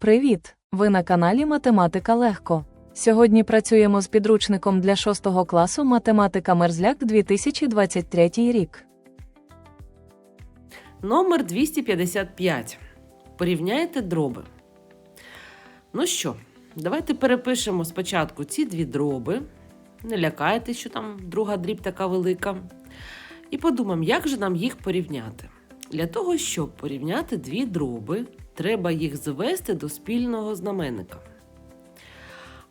Привіт! Ви на каналі Математика Легко. Сьогодні працюємо з підручником для 6 класу Математика Мерзляк 2023 рік. Номер 255. Порівняйте дроби. Ну що, давайте перепишемо спочатку ці дві дроби. Не лякайтесь, що там друга дріб така велика. І подумаємо, як же нам їх порівняти. Для того, щоб порівняти дві дроби, треба їх звести до спільного знаменника.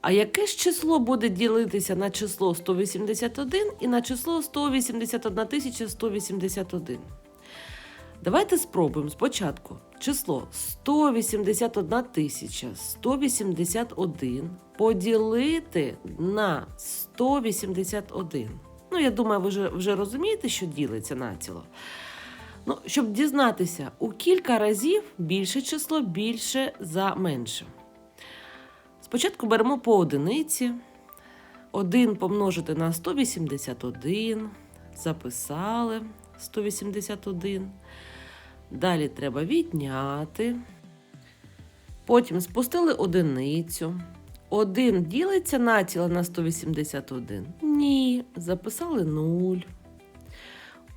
А яке ж число буде ділитися на число 181 і на число 181 181? Давайте спробуємо спочатку число 181 181 поділити на 181. Ну, я думаю, ви вже, вже розумієте, що ділиться націло. Ну, щоб дізнатися, у кілька разів більше число більше за менше. Спочатку беремо по одиниці. 1 помножити на 181. Записали 181. Далі треба відняти. Потім спустили одиницю. 1 ділиться націло на 181? Ні. Записали 0.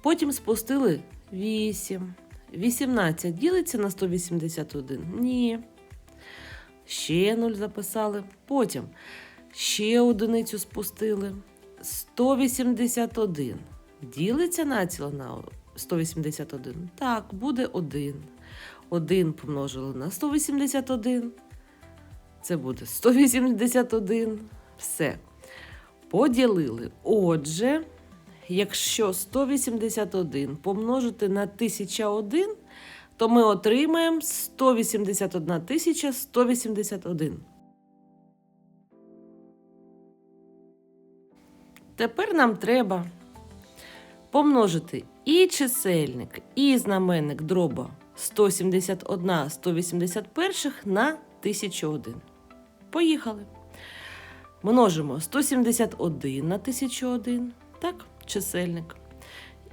Потім спустили 8. 18 ділиться на 181? Ні. Ще 0 записали. Потім ще одиницю спустили. 181. Ділиться націло на 181? Так, буде 1. 1 помножили на 181. Це буде 181. Все. Поділили. Отже, якщо 181 помножити на 1001, то ми отримаємо 181 тисяча 181. Тепер нам треба помножити і чисельник, і знаменник дроба 171 181 на 1001. Поїхали. Множимо 171 на 1001, так, чисельник.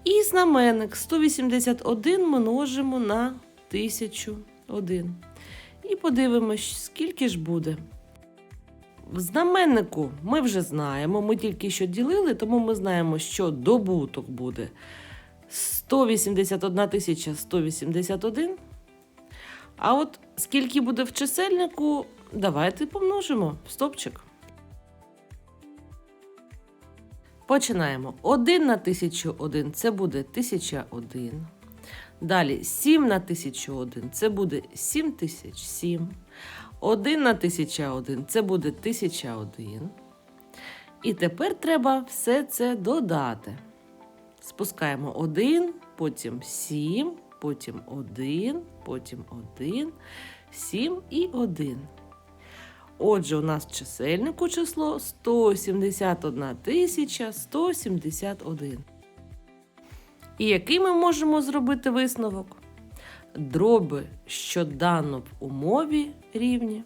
І знаменник 181 множимо на 1001. І подивимось, скільки ж буде. В знаменнику ми вже знаємо, ми тільки що ділили, тому ми знаємо, що добуток буде 181 181. А от скільки буде в чисельнику, давайте помножимо в стопчик. Починаємо. 1 на 1001 це буде 1001. Далі 7 на 1001 це буде 7007. 1 на 1001 це буде 1001. І тепер треба все це додати. Спускаємо 1, потім 7, потім 1, потім 1, 7 і 1. Отже, у нас чисельнику число 171 тисяча 171. І який ми можемо зробити висновок? Дроби, що дано в умові рівні.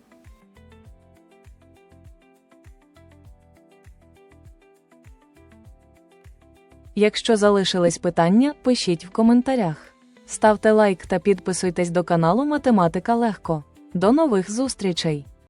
Якщо залишились питання, пишіть в коментарях. Ставте лайк та підписуйтесь до каналу Математика Легко. До нових зустрічей!